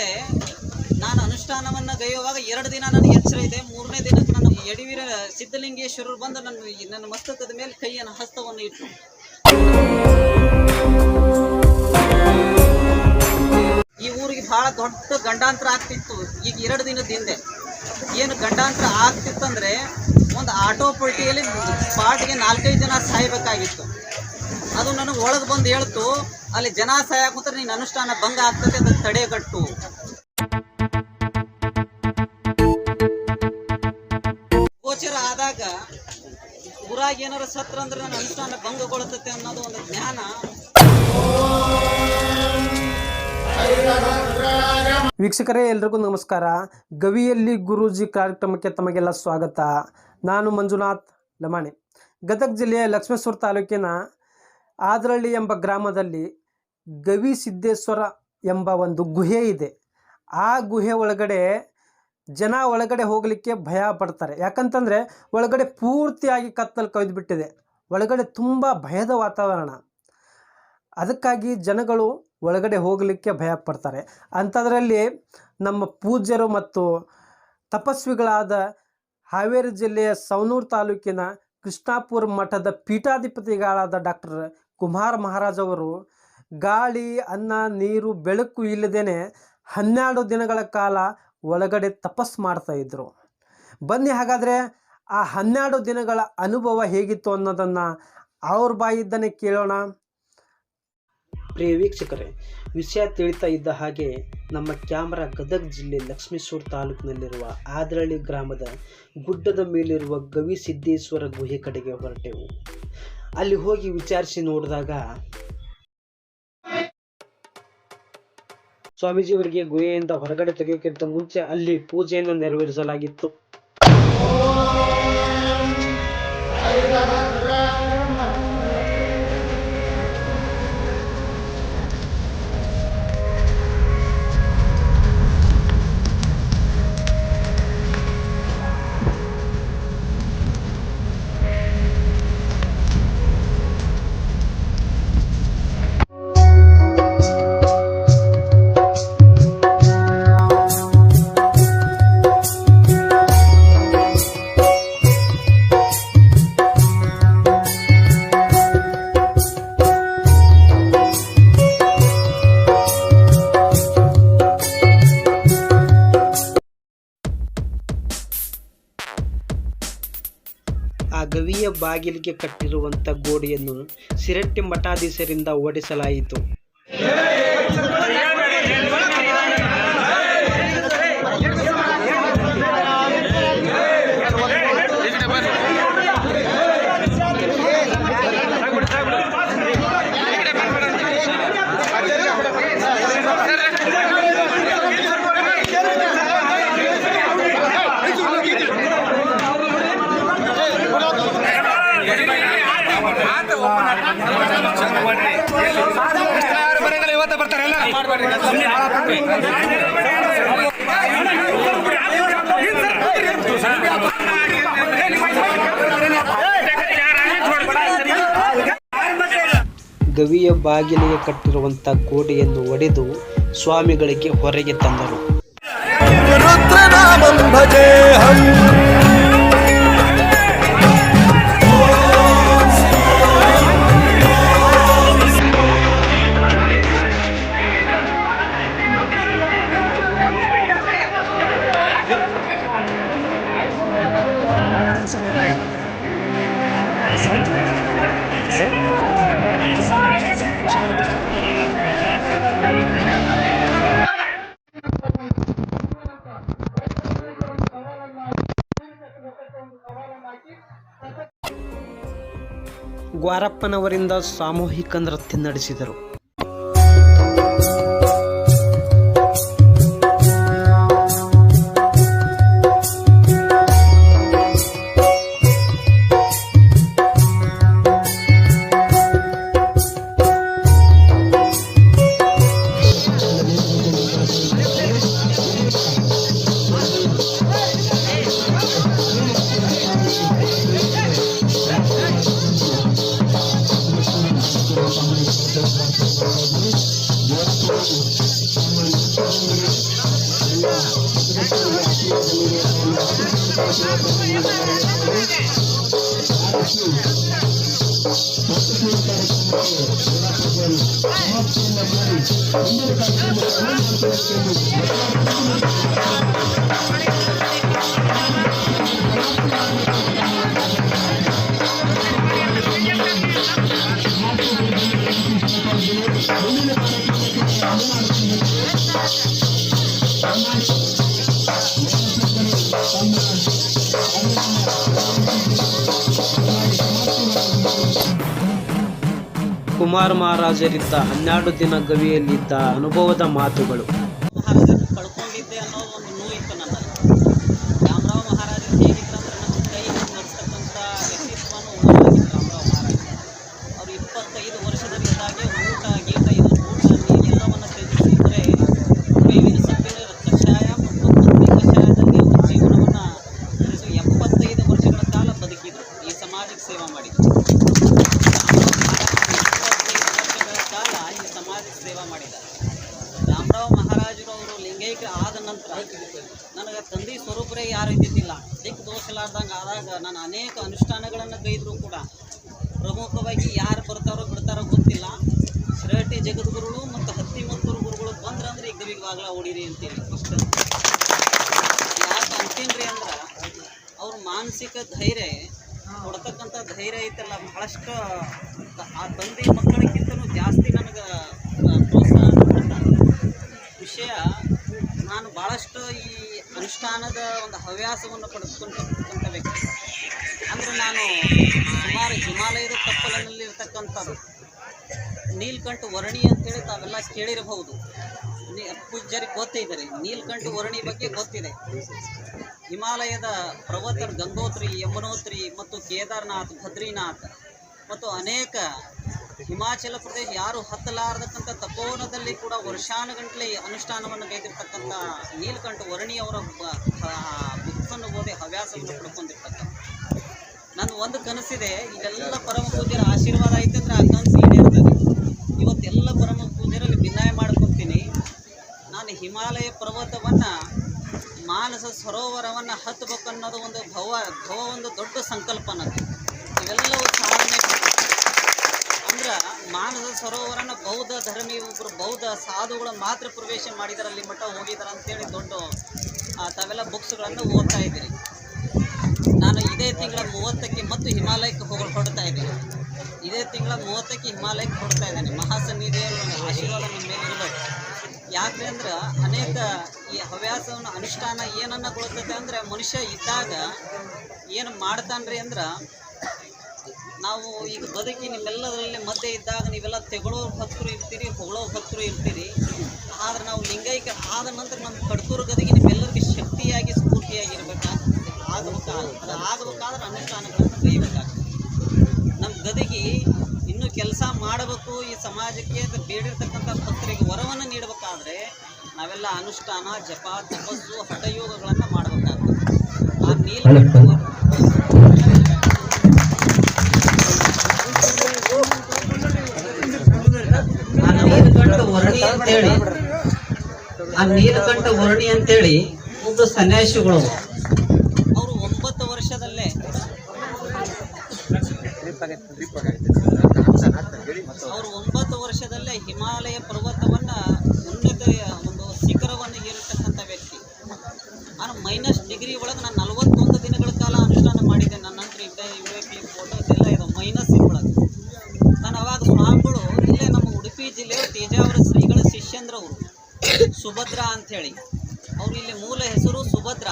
ಅಂದರೆ ನಾನು ಅನುಷ್ಠಾನವನ್ನು ಗೈಯುವಾಗ ಎರಡು ದಿನ ನನಗೆ ಎಚ್ಚರ ಇದೆ. ಮೂರನೇ ದಿನಕ್ಕೆ ನನ್ನ ಯಡಿವೀರ ಸಿದ್ಧಲಿಂಗೇಶ್ವರರು ಬಂದು ನನ್ನ ನನ್ನ ಮಸ್ತಕದ ಮೇಲೆ ಕೈಯನ್ನ ಹಸ್ತವನ್ನು ಇಟ್ಟು. ಈ ಊರಿಗೆ ಬಹಳ ದೊಡ್ಡ ಗಂಡಾಂತರ ಆಗ್ತಿತ್ತು ಈಗ ಎರಡು ದಿನದ ಹಿಂದೆ. ಏನು ಗಂಡಾಂತರ ಆಗ್ತಿತ್ತಂದ್ರೆ ಒಂದು ಆಟೋ ಪಲ್ಟಿಯಲ್ಲಿ ಸ್ಪಾಟ್ಗೆ ನಾಲ್ಕೈದು ಜನ ಸಾಯ್ಬೇಕಾಗಿತ್ತು. ಅದು ನನಗೆ ಒಳಗೆ ಬಂದು ಹೇಳ್ತು, ಅಲ್ಲಿ ಜನ ಸಾಯಕುಂತ್ರೆ ನೀನು ಅನುಷ್ಠಾನ ಭಂಗ ಆಗ್ತದೆ ಅದಕ್ಕೆ ತಡೆಗಟ್ಟು. ಊರಾಗ ಏನಾರ ಸತ್ರ ಅಂದ್ರೆ ನನ್ನ ಅನುಷ್ಠಾನ ಭಂಗಗೊಳ್ಳುತ್ತೆ ಅನ್ನೋದು ಒಂದು ಜ್ಞಾನ. ವೀಕ್ಷಕರೇ, ಎಲ್ರಿಗೂ ನಮಸ್ಕಾರ. ಗವಿಯಲ್ಲಿ ಗುರೂಜಿ ಕಾರ್ಯಕ್ರಮಕ್ಕೆ ತಮಗೆಲ್ಲ ಸ್ವಾಗತ. ನಾನು ಮಂಜುನಾಥ್ ಲಮಾಣಿ. ಗದಗ ಜಿಲ್ಲೆಯ ಲಕ್ಷ್ಮೇಶ್ವರ ತಾಲೂಕಿನ ಆದ್ರಳ್ಳಿ ಎಂಬ ಗ್ರಾಮದಲ್ಲಿ ಗವಿ ಸಿದ್ದೇಶ್ವರ ಎಂಬ ಒಂದು ಗುಹೆ ಇದೆ. ಆ ಗುಹೆ ಒಳಗಡೆ ಜನ ಒಳಗಡೆ ಹೋಗಲಿಕ್ಕೆ ಭಯ ಪಡ್ತಾರೆ. ಯಾಕಂತಂದರೆ ಒಳಗಡೆ ಪೂರ್ತಿಯಾಗಿ ಕತ್ತಲು ಕವಿದುಬಿಟ್ಟಿದೆ ಒಳಗಡೆ ತುಂಬ ಭಯದ ವಾತಾವರಣ. ಅದಕ್ಕಾಗಿ ಜನಗಳು ಒಳಗಡೆ ಹೋಗಲಿಕ್ಕೆ ಭಯ ಪಡ್ತಾರೆ. ಅಂಥದ್ರಲ್ಲಿ ನಮ್ಮ ಪೂಜ್ಯರು ಮತ್ತು ತಪಸ್ವಿಗಳಾದ ಹಾವೇರಿ ಜಿಲ್ಲೆಯ ಸವನೂರು ತಾಲೂಕಿನ ಕೃಷ್ಣಾಪುರ ಮಠದ ಪೀಠಾಧಿಪತಿಗಳಾದ ಡಾಕ್ಟರ್ ಕುಮಾರ್ ಮಹಾರಾಜ್ ಅವರು, ಗಾಳಿ, ಅನ್ನ, ನೀರು, ಬೆಳಕು ಇಲ್ಲದೇನೆ ಹನ್ನೆರಡು ದಿನಗಳ ಕಾಲ ಒಳಗಡೆ ತಪಸ್ ಮಾಡ್ತಾ ಇದ್ರು. ಬನ್ನಿ ಹಾಗಾದರೆ ಆ ಹನ್ನೆರಡು ದಿನಗಳ ಅನುಭವ ಹೇಗಿತ್ತು ಅನ್ನೋದನ್ನು ಅವ್ರ ಬಾಯಿದ್ದನೆ ಕೇಳೋಣ. ಪ್ರಿಯ ವೀಕ್ಷಕರೇ, ವಿಷಯ ತಿಳಿತಾ ಇದ್ದ ಹಾಗೆ ನಮ್ಮ ಕ್ಯಾಮ್ರಾ ಗದಗ ಜಿಲ್ಲೆ ಲಕ್ಷ್ಮೇಶ್ವರ ತಾಲೂಕಿನಲ್ಲಿರುವ ಆದ್ರಳ್ಳಿ ಗ್ರಾಮದ ಗುಡ್ಡದ ಮೇಲಿರುವ ಗವಿಸಿದ್ದೇಶ್ವರ ಗುಹೆ ಕಡೆಗೆ ಹೊರಟೆವು. ಅಲ್ಲಿ ಹೋಗಿ ವಿಚಾರಿಸಿ ನೋಡಿದಾಗ ಸ್ವಾಮೀಜಿಯವರಿಗೆ ಗುಹೆಯಿಂದ ಹೊರಗಡೆ ತೆಗೆಯೋಕ್ಕಿಂತ ಮುಂಚೆ ಅಲ್ಲಿ ಪೂಜೆಯನ್ನು ನೆರವೇರಿಸಲಾಗಿತ್ತು. ಆ ಗವಿಯ ಬಾಗಿಲಿಗೆ ಕಟ್ಟಿರುವಂಥ ಗೋಡೆಯನ್ನು ಸಿರಟ್ಟಿ ಮಠಾಧೀಶರಿಂದ ಓಡಿಸಲಾಯಿತು. ಗವಿಯ ಬಾಗಿಲಿಗೆ ಕಟ್ಟಿರುವಂತ ಕೋಟೆಯನ್ನು ಒಡೆದು ಸ್ವಾಮಿಗಳಿಗೆ ಹೊರಗೆ ತಂದರು. ಗ್ವಾರಪ್ಪನವರಿಂದ ಸಾಮೂಹಿಕ ನೃತ್ಯ ನಡೆಸಿದರು. Thank you. ಕುಮಾರ್ ಮಹಾರಾಜರಿದ್ದ ಹನ್ನೆರಡು ದಿನ ಗವಿಯಲ್ಲಿದ್ದ ಅನುಭವದ ಮಾತುಗಳು. ಕಳ್ಕೊಂಡಿದ್ದೆ ಅನ್ನೋ ಒಂದು ನನ್ನ ಹಿಡಿದು ನಡೆಸ್ತಕ್ಕಂಥ ವ್ಯಕ್ತಿತ್ವವನ್ನು ಅವರು ಇಪ್ಪತ್ತೈದು ಊಟ ಊಟ ಮತ್ತು ವರ್ಷಗಳ ಕಾಲ ಬದುಕಿದ್ರು. ಈ ಸಮಾಜಕ್ಕೆ ಸೇವೆ ಮಾಡಿದ್ರು ವರ್ಷಗಳ ಕಾಲ ಈ ಸಮಾಜಕ್ಕೆ ಸೇವೆ ಮಾಡಿದ್ದಾರೆ. ರಾಮರಾವ್ ಮಹಾರಾಜರು ಅವರು ಲಿಂಗೈಕ್ಯ ಆದ ನಂತರ ನನಗೆ ತಂದೆ ಸ್ವರೂಪರೇ ಯಾರು ಇದ್ದಿದ್ದಿಲ್ಲ. ದಿಕ್ ದೋಷಲಾರ್ದಂಗೆ ಆದಾಗ ನಾನು ಅನೇಕ ಅನುಷ್ಠಾನಗಳನ್ನು ಕೈದರೂ ಕೂಡ ಪ್ರಮುಖವಾಗಿ ಯಾರು ಬರ್ತಾರೋ ಬಿಡ್ತಾರೋ ಗೊತ್ತಿಲ್ಲ. ಶಿರಹಟ್ಟಿ ಜಗದ್ಗುರುಗಳು ಮತ್ತು ಹತ್ತಿ ಮತ್ತೂರು ಗುರುಗಳು ಬಂದ್ರಂದ್ರೆ ಈಗ ಬಿಗವಾಗ್ಲ ಓಡಿರಿ ಹೊಡೀರಿ ಫಸ್ಟ್ ಯಾಕೆ ಅಂತೀನ್ರಿ ಅಂದ್ರೆ ಅವ್ರ ಮಾನಸಿಕ ಧೈರ್ಯ, ಕೊಡ್ತಕ್ಕಂಥ ಧೈರ್ಯ ಐತಲ್ಲ, ಬಹಳಷ್ಟು ಆ ತಂದೆ ಮಕ್ಕಳಿಗಿಂತಲೂ ಜಾಸ್ತಿ ನನಗೆ ವಿಷಯ, ನಾನು ಭಾಳಷ್ಟು ಈ ಅನುಷ್ಠಾನದ ಒಂದು ಹವ್ಯಾಸವನ್ನು ಪಡೆದುಕೊಂಡಿರ್ತಕ್ಕಂಥ ವ್ಯಕ್ತಿ. ಅಂದರೆ ನಾನು ಸುಮಾರು ಹಿಮಾಲಯದ ತಪ್ಪಲಿನಲ್ಲಿ ಇರ್ತಕ್ಕಂಥದ್ದು. ನೀಲ್ಕಂಠ ವರ್ಣಿ ಅಂತೇಳಿ ತಾವೆಲ್ಲ ಕೇಳಿರಬಹುದು. ಪೂಜ್ಯರಿಗೆ ಗೊತ್ತಿದ್ದಾರೆ, ನೀಲ್ಕಂಠ ವರ್ಣಿ ಬಗ್ಗೆ ಗೊತ್ತಿದೆ. ಹಿಮಾಲಯದ ಪರ್ವತ ಗಂಗೋತ್ರಿ, ಯಮುನೋತ್ರಿ ಮತ್ತು ಕೇದಾರ್ನಾಥ್ ಬದ್ರಿನಾಥ್ ಮತ್ತು ಅನೇಕ ಹಿಮಾಚಲ ಪ್ರದೇಶ ಯಾರು ಹತ್ತಲಾರದಕ್ಕಂತ ತಪೋವನದಲ್ಲಿ ಕೂಡ ವರ್ಷಾನುಗಂಟ್ಲೆ ಅನುಷ್ಠಾನವನ್ನು ಗೈದಿರ್ತಕ್ಕಂಥ ನೀಲಕಂಠ ವರ್ಣಿ ಅವರ ಬುಕ್ಸನ್ನು ಓದಿ ಹವ್ಯಾಸವನ್ನು ಪಡ್ಕೊಂಡಿರ್ತಕ್ಕಂಥ. ನನ್ನ ಒಂದು ಕನಸಿದೆ, ಇದೆಲ್ಲ ಪರಮ ಪೂಜ್ಯರ ಆಶೀರ್ವಾದ ಐತಂದ್ರೆ ಆ ಕನಸು ಈಡೇರ್ತದೆ ಇವತ್ತೆಲ್ಲ ಪರಮ ಪೂಜ್ಯರಲ್ಲಿ ಭಿನ್ನಾಯ ಮಾಡ್ಕೊತೀನಿ. ನಾನು ಹಿಮಾಲಯ ಪರ್ವತವನ್ನು, ಮಾನಸ ಸರೋವರವನ್ನು ಹತ್ತಬೇಕನ್ನೋದು ಒಂದು ಭವ ಭವ ಒಂದು ದೊಡ್ಡ ಸಂಕಲ್ಪ ನನಗೆ ಇವೆಲ್ಲವೂ ಅಂದ್ರೆ ಮಾನಸ ಸರೋವರನ ಬೌದ್ಧ ಧರ್ಮಿ ಒಬ್ಬರು ಬೌದ್ಧ ಸಾಧುಗಳು ಮಾತ್ರ ಪ್ರವೇಶ ಮಾಡಿದಾರೆ ಅಲ್ಲಿ ಮಠ ಹೋಗಿದ್ದಾರೆ ಅಂತೇಳಿ ದೊಡ್ಡ ತಾವೆಲ್ಲ ಬುಕ್ಸ್ಗಳನ್ನು ಓದ್ತಾ ಇದ್ದೀರಿ. ನಾನು ಇದೇ ತಿಂಗಳ ಮೂವತ್ತಕ್ಕೆ ಮತ್ತು ಹಿಮಾಲಯಕ್ಕೆ ಹೋಗ ಹೊರಡ್ತಾ ಇದ್ದೀನಿ. ಇದೇ ತಿಂಗಳ ಮೂವತ್ತಕ್ಕೆ ಹಿಮಾಲಯಕ್ಕೆ ಹೊರಡ್ತಾ ಇದ್ದೇನೆ. ಮಹಾಸನ್ನಿಧಿಯ ಒಂದು ಆಶೀರ್ವಾದ ನಮ್ಮ ಮೇಲೆ ಇರಬೇಕು ಯಾಕೆ ಅಂದ್ರೆ ಅನೇಕ ಈ ಹವ್ಯಾಸವನ್ನು ಅನುಷ್ಠಾನ ಏನನ್ನ ಕೊಡ್ತೈತೆ ಅಂದ್ರೆ ಮನುಷ್ಯ ಇದ್ದಾಗ ಏನು ಮಾಡ್ತಾನ್ರಿ ಅಂದ್ರೆ ನಾವು ಈಗ ಬದುಕಿ ನಿಮ್ಮೆಲ್ಲದರಲ್ಲಿ ಮಧ್ಯೆ ಇದ್ದಾಗ ನೀವೆಲ್ಲ ತೆಗಳೋ ಭಕ್ತರು ಇರ್ತೀರಿ ಹೊಗಳೋ ಭಕ್ತರು ಇರ್ತೀರಿ. ಆದರೆ ನಾವು ಲಿಂಗೈಕ್ಯ ಆದ ನಂತರ ನಮ್ಮ ಕಡ್ತೂರು ಗದಗಿ ನಿಮ್ಮೆಲ್ಲರಿಗೆ ಶಕ್ತಿಯಾಗಿ ಸ್ಫೂರ್ತಿಯಾಗಿ ಇರಬೇಕಾಗ್ತದೆ ಆಗಬೇಕಾಗ್ತದೆ ಅದು ಆಗಬೇಕಾದ್ರೆ ಅನುಷ್ಠಾನಗಳನ್ನು ಕೈಬೇಕಾಗ್ತದೆ ನಮ್ಮ ಗದಗಿ ಇನ್ನೂ ಕೆಲಸ ಮಾಡಬೇಕು ಈ ಸಮಾಜಕ್ಕೆ ಬೇಡಿರ್ತಕ್ಕಂಥ ಭಕ್ತರಿಗೆ ವರವನ್ನು ನೀಡಬೇಕಾದ್ರೆ ನಾವೆಲ್ಲ ಅನುಷ್ಠಾನ ಜಪ ತಪಸ್ಸು ಹಠಯೋಗಗಳನ್ನು ಮಾಡಬೇಕಾಗ್ತದೆ. ಆ ನೀಲ ಅಂತೇಳಿ ಆ ನೀಲಕಂಠ ವರ್ಣಿ ಅಂತೇಳಿ ಒಬ್ಬ ಸನ್ಯಾಸಿಗಳು ಅವರು ಒಂಬತ್ತು ವರ್ಷದಲ್ಲೇ ಅವರು ಒಂಬತ್ತು ವರ್ಷದಲ್ಲೇ ಹಿಮಾಲಯ ಪರ್ವತವನ್ನ ಉನ್ನತ ಒಂದು ಶಿಖರವನ್ನು ಏರಿರ್ತಕ್ಕಂಥ ವ್ಯಕ್ತಿ ನಾನು ಮೈನಸ್ ಡಿಗ್ರಿ ಒಳಗೆ ನಾನು ನಲವತ್ತೊಂದು ದಿನಗಳ ಕಾಲ ಅನುಷ್ಠಾನ ಮಾಡಿದ್ದೆ ನನ್ನ ಹತ್ರ ಇದ್ದ ಇರಬೇಕಲಿ ಫೋಟೋಸ್ ಎಲ್ಲ ಇದು ಮೈನಸ್ ಒಳಗೆ ನಾನು ಅವಾಗ ಸ್ವಾಮಿಗಳು ಇಲ್ಲೇ ನಮ್ಮ ಉಡುಪಿ ಜಿಲ್ಲೆಯ ತೇಜಾವರ ಶ್ರೀಗಳ ಶಿಷ್ಯಂದ್ರವರು ಸುಭದ್ರಾ ಅಂಥೇಳಿ ಅವ್ರು ಇಲ್ಲಿ ಮೂಲ ಹೆಸರು ಸುಭದ್ರ,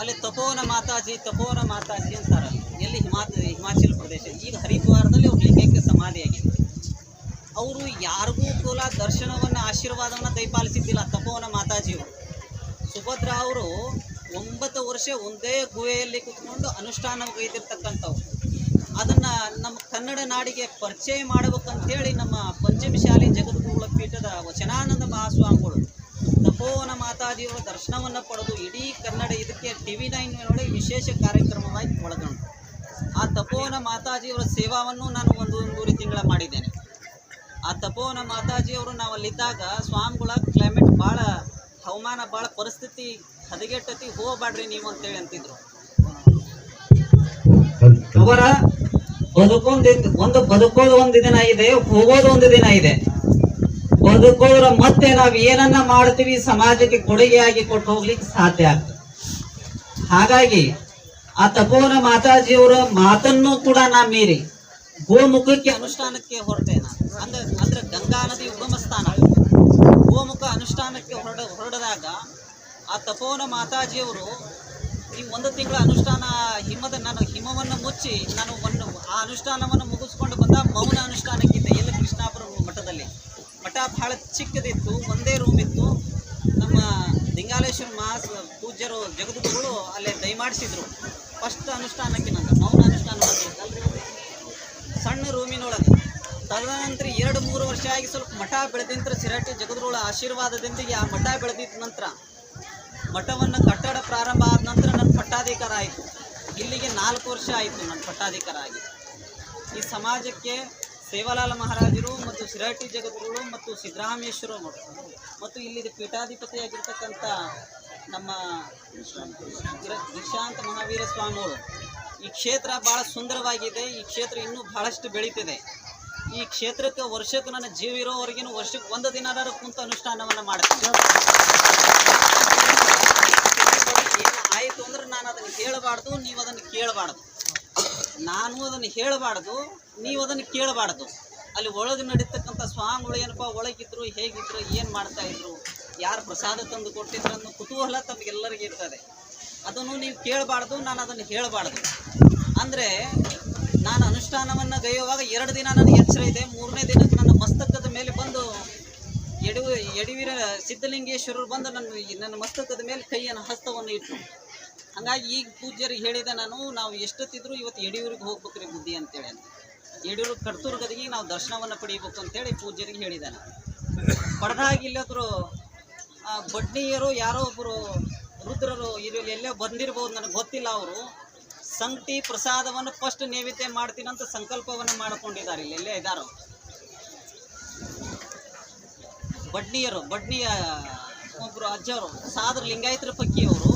ಅಲ್ಲಿ ತಪೋವನ ಮಾತಾಜಿ ತಪೋವನ ಮಾತಾಜಿ ಅಂತಾರೆ ಎಲ್ಲಿ ಹಿಮಾ ಹಿಮಾಚಲ ಪ್ರದೇಶ. ಈಗ ಹರಿದ್ವಾರದಲ್ಲಿ ಅವ್ರ ಲಿಂಗಕ್ಕೆ ಸಮಾಧಿಯಾಗಿದೆ ಅವರು ಯಾರಿಗೂ ಕೂಲ ದರ್ಶನವನ್ನು, ಆಶೀರ್ವಾದವನ್ನು ದಯಪಾಲಿಸಿದ್ದಿಲ್ಲ ತಪೋವನ ಮಾತಾಜಿಯವರು. ಸುಭದ್ರ ಅವರು ಒಂಬತ್ತು ವರ್ಷ ಒಂದೇ ಗುಹೆಯಲ್ಲಿ ಕುತ್ಕೊಂಡು ಅನುಷ್ಠಾನ ಗೈದಿರ್ತಕ್ಕಂಥವ್ರು ಅದನ್ನು ನಮ್ಮ ಕನ್ನಡ ನಾಡಿಗೆ ಪರಿಚಯ ಮಾಡಬೇಕಂತೇಳಿ ನಮ್ಮ ಪಂಚಮಶಾಲಿ ಜಗದ್ಗುರುಗಳ ಪೀಠದ ವಚನಾನಂದ ಮಹಾಸ್ವಾಮಿಗಳು ತಪೋವನ ಮಾತಾದಿಯವರ ದರ್ಶನವನ್ನು ಪಡೆದು ಇಡೀ ಕನ್ನಡ ಇದಕ್ಕೆ ಟಿ ವಿ ನೈನ್ನೊಳಗೆ ವಿಶೇಷ ಕಾರ್ಯಕ್ರಮವಾಗಿ ಒಳಗೊಂಡು. ಆ ತಪೋವನ ಮಾತಾಜಿಯವರ ಸೇವಾವನ್ನು ನಾನು ಒಂದು ಒಂದೂವರೆ ತಿಂಗಳ ಮಾಡಿದ್ದೇನೆ. ಆ ತಪೋವನ ಮಾತಾಜಿಯವರು ನಾವು ಅಲ್ಲಿದ್ದಾಗ ಸ್ವಾಮಿಗಳ ಕ್ಲೈಮೇಟ್ ಭಾಳ ಹವಾಮಾನ ಭಾಳ ಪರಿಸ್ಥಿತಿ ಹದಗೆಟ್ಟತಿ ಹೋಗ್ಬೇಡ್ರಿ ನೀವು ಅಂತೇಳಿ ಅಂತಿದ್ರು. ಅವರ ಬದುಕೊಂದ್ ಒಂದು ಬದುಕೋದು ಒಂದು ದಿನ ಇದೆ, ಹೋಗೋದು ಒಂದು ದಿನ ಇದೆ. ಬದುಕೋದ್ರ ಮತ್ತೆ ನಾವ್ ಏನನ್ನ ಮಾಡ್ತೀವಿ ಸಮಾಜಕ್ಕೆ ಕೊಡುಗೆಯಾಗಿ ಕೊಟ್ಟು ಹೋಗ್ಲಿಕ್ಕೆ ಸಾಧ್ಯ ಆಗ್ತದೆ. ಹಾಗಾಗಿ ಆ ತಪೋವನ ಮಾತಾಜಿಯವರ ಮಾತನ್ನು ಕೂಡ ನಾ ಮೀರಿ ಗೋಮುಖಕ್ಕೆ ಅನುಷ್ಠಾನಕ್ಕೆ ಹೊರಟೆ ನಾನು. ಅಂದ್ರೆ ಅಂದ್ರೆ ಗಂಗಾ ನದಿ ಉಗಮ ಸ್ಥಾನ. ಗೋಮುಖ ಅನುಷ್ಠಾನಕ್ಕೆ ಹೊರಡ, ಹೊರಡದಾಗ ಆ ತಪೋವನ ಮಾತಾಜಿಯವರು ಈ ಒಂದು ತಿಂಗಳ ಅನುಷ್ಠಾನ ಹಿಮದ ನಾನು ಹಿಮವನ್ನು ಮುಚ್ಚಿ ನಾನು ಒಂದು ಆ ಅನುಷ್ಠಾನವನ್ನು ಮುಗಿಸ್ಕೊಂಡು ಬಂದ ಮೌನ ಅನುಷ್ಠಾನಕ್ಕಿದ್ದೆ ಎಲ್ಲ ಕೃಷ್ಣಾಪುರ ಮಠದಲ್ಲಿ. ಮಠ ಬಹಳ ಚಿಕ್ಕದಿತ್ತು, ಒಂದೇ ರೂಮ್ ಇತ್ತು. ನಮ್ಮ ಲಿಂಗಾಲೇಶ್ವರ ಮಹಾಸ್ ಪೂಜ್ಯರು ಜಗದ್ಗುರುಗಳು ಅಲ್ಲೇ ದಯಮಾಡಿಸಿದ್ರು. ಫಸ್ಟ್ ಅನುಷ್ಠಾನಕ್ಕೆ ನನ್ನ ಮೌನ ಅನುಷ್ಠಾನ ಸಣ್ಣ ರೂಮಿನೊಳಗೆ. ತದನಂತರ ಎರಡು, ಮೂರು ವರ್ಷ ಆಗಿ ಸ್ವಲ್ಪ ಮಠ ಬೆಳೆದಿಂತರ ಸಿರಾಟಿ ಜಗದ್ಗುರುಗಳ ಆಶೀರ್ವಾದದೊಂದಿಗೆ ಆ ಮಠ ಬೆಳೆದಿದ್ದ ನಂತರ ಮಠವನ್ನು ಕಟ್ಟಡ ಪ್ರಾರಂಭ ಆದ ನಂತರ ನನ್ನ ಪಟ್ಟಾಧಿಕಾರ ಆಯಿತು. ಇಲ್ಲಿಗೆ ನಾಲ್ಕು ವರ್ಷ ಆಯಿತು ನನ್ನ ಪಟ್ಟಾಧಿಕಾರ ಆಗಿ. ಈ ಸಮಾಜಕ್ಕೆ ಸೇವಾಲಾಲ ಮಹಾರಾಜರು ಮತ್ತು ಸಿರಾಟಿ ಜಗದ್ಗುರು ಮತ್ತು ಸಿದ್ದರಾಮೇಶ್ವರ ಮತ್ತು ಇಲ್ಲಿದ ಪೀಠಾಧಿಪತಿಯಾಗಿರ್ತಕ್ಕಂಥ ನಮ್ಮ ದೀಕ್ಷಾಂತ ಮಹಾವೀರ ಸ್ವಾಮಿಗಳು. ಈ ಕ್ಷೇತ್ರ ಭಾಳ ಸುಂದರವಾಗಿದೆ, ಈ ಕ್ಷೇತ್ರ ಇನ್ನೂ ಭಾಳಷ್ಟು ಬೆಳೀತಿದೆ. ಈ ಕ್ಷೇತ್ರಕ್ಕೆ ವರ್ಷಕ್ಕೆ ನನ್ನ ಜೀವ ಇರೋವರೆಗಿನ ವರ್ಷಕ್ಕೆ ಒಂದು ದಿನದಾರ ಕುಂತ ಅನುಷ್ಠಾನವನ್ನು ಮಾಡ್ತೀನಿ. ಏನು ಆಯಿತು ಅಂದ್ರೆ ನಾನು ಅದನ್ನು ಕೇಳಬಾರ್ದು ನೀವು ಅದನ್ನು ಕೇಳಬಾರ್ದು. ನಾನು ಅದನ್ನು ಹೇಳಬಾರ್ದು, ನೀವು ಅದನ್ನು ಕೇಳಬಾರ್ದು. ಅಲ್ಲಿ ಒಳಗೆ ನಡೀತಕ್ಕಂಥ ಸ್ವಾಮಿಗಳು ಏನಪ್ಪ, ಒಳಗಿದ್ರು, ಹೇಗಿದ್ರು, ಏನು ಮಾಡ್ತಾ ಇದ್ರು, ಯಾರು ಪ್ರಸಾದ ತಂದು ಕೊಟ್ಟಿದ್ರು ಅನ್ನೋ ಕುತೂಹಲ ತಮಗೆಲ್ಲರಿಗೂ ಇರ್ತದೆ. ಅದನ್ನು ನೀವು ಕೇಳಬಾರ್ದು, ನಾನು ಅದನ್ನು ಹೇಳಬಾರ್ದು. ಅಂದರೆ, ನಾನು ಅನುಷ್ಠಾನವನ್ನು ಗೈಯುವಾಗ ಎರಡು ದಿನ ನನಗೆ ಎಚ್ಚರ ಇದೆ, ಮೂರನೇ ದಿನಕ್ಕೆ ನನ್ನ ಮಸ್ತಕದ ಮೇಲೆ ಬಂದು ಯಡು ಯಡಿವೀರ ಸಿದ್ಧಲಿಂಗೇಶ್ವರರು ಬಂದು ನನ್ನ ನನ್ನ ಮಸ್ತಕದ ಮೇಲೆ ಕೈಯನ್ನು ಹಸ್ತವನ್ನು ಇಟ್ಟು ಹಂಗಾಗಿ ಈಗ ಪೂಜ್ಯರಿಗೆ ಹೇಳಿದೆ ನಾನು, ನಾವು ಎಷ್ಟೊತ್ತಿದ್ರು ಇವತ್ತು ಯಡಿಯೂರಿಗೆ ಹೋಗ್ಬೇಕ್ರಿ ಬುದ್ಧಿ ಅಂತೇಳಿ. ಅಂತ ಯಡಿಯೂರು ಕಡ್ತೂರು ಗದಿಗೆ ನಾವು ದರ್ಶನವನ್ನು ಪಡೀಬೇಕು ಅಂತೇಳಿ ಪೂಜ್ಯರಿಗೆ ಹೇಳಿದೆ ನಾನು. ಪಡೆದಾಗ ಇಲ್ಲದ್ರು ಬಡ್ನಿಯರು ಯಾರೋ ಒಬ್ಬರು ರುದ್ರರು ಇರಲಿ, ಎಲ್ಲೇ ಬಂದಿರ್ಬೋದು, ನನಗೆ ಗೊತ್ತಿಲ್ಲ ಅವರು. ಸಂಗತಿ ಪ್ರಸಾದವನ್ನು ಫಸ್ಟ್ ನೈವೇದ್ಯ ಮಾಡ್ತೀನಂತ ಸಂಕಲ್ಪವನ್ನು ಮಾಡಿಕೊಂಡಿದ್ದಾರೆ ಇಲ್ಲಿ, ಎಲ್ಲೇ ಇದ್ದಾರೋ ಬಡ್ನಿಯರು, ಬಡ್ನಿಯ ಒಬ್ಬರು ಅಜ್ಜವರು ಸಾದ್ರ ಲಿಂಗಾಯತರ ಪಕ್ಕಿಯವರು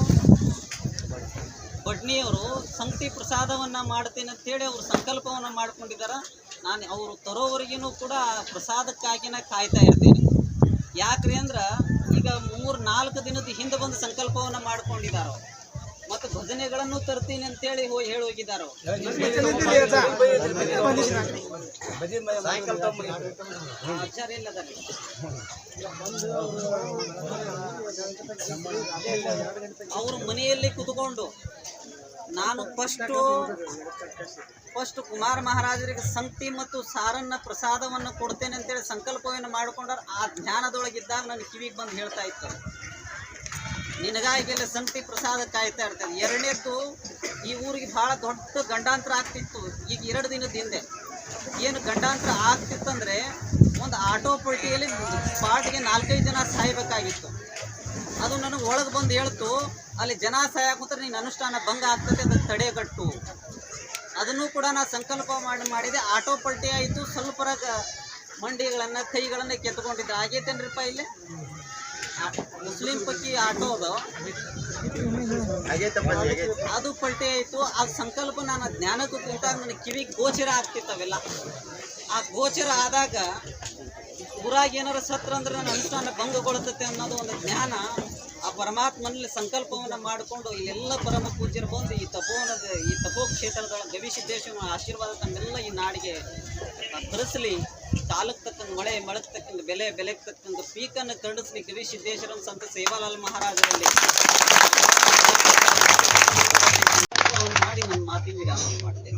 ಬಡ್ನಿಯವರು ಸಂಗತಿ ಪ್ರಸಾದವನ್ನು ಮಾಡ್ತೀನಿ ಅಂತೇಳಿ ಅವರು ಸಂಕಲ್ಪವನ್ನು ಮಾಡ್ಕೊಂಡಿದ್ದಾರೆ ನಾನು ಅವರು ತರೋವರೆಗೂ ಕೂಡ ಪ್ರಸಾದಕ್ಕಾಗಿನ ಕಾಯ್ತಾ ಇರ್ತೀನಿ ಯಾಕ್ರಿ ಅಂದ್ರೆ ಈಗ ಮೂರು ನಾಲ್ಕು ದಿನದ ಹಿಂದೆ ಬಂದು ಸಂಕಲ್ಪವನ್ನು ಮಾಡ್ಕೊಂಡಿದ್ದಾರೆ. ಮತ್ತು ಭಜನೆಗಳನ್ನು ತರ್ತೀನಿ ಅಂತೇಳಿ ಹೋಗಿ ಹೇಳಿ ಹೋಗಿದ್ದಾರೆ? ಆಚಾರ ಅವರು ಮನೆಯಲ್ಲಿ ಕುತ್ಕೊಂಡು ನಾನು ಫಸ್ಟು ಫಸ್ಟ್ ಕುಮಾರ ಮಹಾರಾಜರಿಗೆ ಸಂಕ್ತಿ ಮತ್ತು ಸಾರನ್ನ ಪ್ರಸಾದವನ್ನು ಕೊಡ್ತೇನೆ ಅಂತೇಳಿ ಸಂಕಲ್ಪವನ್ನು ಮಾಡಿಕೊಂಡಾರ ಆ ಧ್ಯಾನದೊಳಗಿದ್ದಾಗ ನನ್ನ ಕಿವಿಗೆ ಬಂದು ಹೇಳ್ತಾ ಇತ್ತು. ನಿನಗಾಗಿಲ್ಲ ಸಂತಿ ಪ್ರಸಾದ ಕಾಯ್ತಾ ಇರ್ತದೆ. ಎರಡನೇದ್ದು ಈ ಊರಿಗೆ ಭಾಳ ದೊಡ್ಡ ಗಂಡಾಂತರ ಆಗ್ತಿತ್ತು. ಈಗ ಎರಡು ದಿನದ ಹಿಂದೆ. ಏನು ಗಂಡಾಂತರ ಆಗ್ತಿತ್ತಂದ್ರೆ ಒಂದು ಆಟೋ ಪಲ್ಟಿಯಲ್ಲಿ ಸ್ಪಾಟ್ಗೆ ನಾಲ್ಕೈದು ಜನ ಸಾಯ್ಬೇಕಾಗಿತ್ತು. ಅದು ನನಗೆ ಒಳಗೆ ಬಂದು ಹೇಳ್ತು, ಅಲ್ಲಿ ಜನ ಸಾಯಕುಂತ್ರೆ ನೀನು ಅನುಷ್ಠಾನ ಭಂಗ ಆಗ್ತದೆ ಅದಕ್ಕೆ ತಡೆಗಟ್ಟು. ಅದನ್ನು ಕೂಡ ನಾ ಸಂಕಲ್ಪ ಮಾಡಿ ಮಾಡಿದೆ. ಆಟೋ ಪಲ್ಟಿ ಆಯಿತು. ಸ್ವಲ್ಪ ಮಂಡಿಗಳನ್ನು, ಕೈಗಳನ್ನು ಕೆತ್ಕೊಂಡಿದ್ದೆ. ಆಗೈತೇನ್ರಿಪ್ಪ ಇಲ್ಲಿ? ಮುಸ್ಲಿಂ ಪಕ್ಕಿ ಆಟೋ ಅದು. ಅದು ಪಲ್ಟಿ ಆಯಿತು. ಆ ಸಂಕಲ್ಪ ನಾನು ಜ್ಞಾನಕ್ಕೂ ಕುಂತಾಗ ನನಗೆ ಕಿವಿ ಗೋಚರ ಆಗ್ತಿತ್ತವೆಲ್ಲ ಆ ಗೋಚರ ಆದಾಗ ಊರಾಗ ಏನಾರ ಸತ್ರ ಅಂದ್ರೆ ನನ್ನ ಅನುಷ್ಠಾನ ಭಂಗಗೊಳ್ಳುತ್ತೆ ಅನ್ನೋದು ಒಂದು ಜ್ಞಾನ ಆ ಪರಮಾತ್ಮನಲ್ಲಿ ಸಂಕಲ್ಪವನ್ನು ಮಾಡಿಕೊಂಡು ಇಲ್ಲೆಲ್ಲ ಪರಮ ಪೂಜ್ಯರು ಬಂದು ಈ ತಪೋನದ ಈ ತಪೋ ಕ್ಷೇತ್ರದೊಳಗೆ ಗವಿ ಸಿದ್ದೇಶ್ವರ ಆಶೀರ್ವಾದ ತಮ್ಮೆಲ್ಲ ಈ ನಾಡಿಗೆ ತರಿಸಲಿ. ಕಾಲಕ್ಕೆ ತಕ್ಕಂಗೆ ಮಳೆ ಮಳೆಗೆ ತಕ್ಕಂಗೆ ಬೆಲೆ ಬೆಲೆಗೆ ತಕ್ಕಂಗೆ ಪೀಕನ್ನು ಕರಡಿಸ್ಲಿಕ್ಕೆ ವಿ. ಸಿದ್ದೇಶ್ವರಂ ಸಂತ ಸೇವಾಲಾಲ್ ಮಹಾರಾಜರಲ್ಲಿ. ಮಾಡಿ ನನ್ನ ಮಾತಿನ ವಿರಾಮ ಮಾಡ್ತೇನೆ.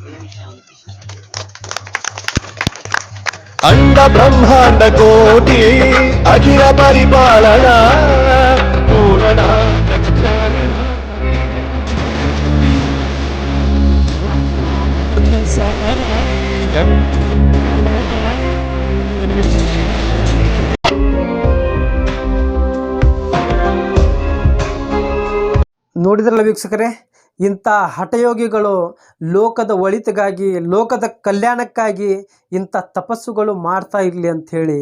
ಅಂಡ ಬ್ರಹ್ಮಾಂಡ ಕೋಟಿ, ಅಖಿಲ ಪರಿಪಾಲನ, ಪೂರಣ ನೋಡಿದ್ರಲ್ಲ ವೀಕ್ಷಕರೇ? ಇಂಥ ಹಠಯೋಗಿಗಳು ಲೋಕದ ಒಳಿತಿಗಾಗಿ, ಲೋಕದ ಕಲ್ಯಾಣಕ್ಕಾಗಿ ಇಂಥ ತಪಸ್ಸುಗಳು ಮಾಡ್ತಾ ಇರಲಿ ಅಂಥೇಳಿ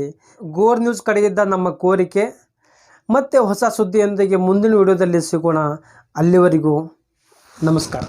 ಗೋರ್ ನ್ಯೂಸ್ ಕಡೆಗಿದ್ದ ನಮ್ಮ ಕೋರಿಕೆ. ಮತ್ತೆ ಹೊಸ ಸುದ್ದಿಯೊಂದಿಗೆ ಮುಂದಿನ ವಿಡಿಯೋದಲ್ಲಿ ಸಿಗೋಣ. ಅಲ್ಲಿವರೆಗೂ ನಮಸ್ಕಾರ.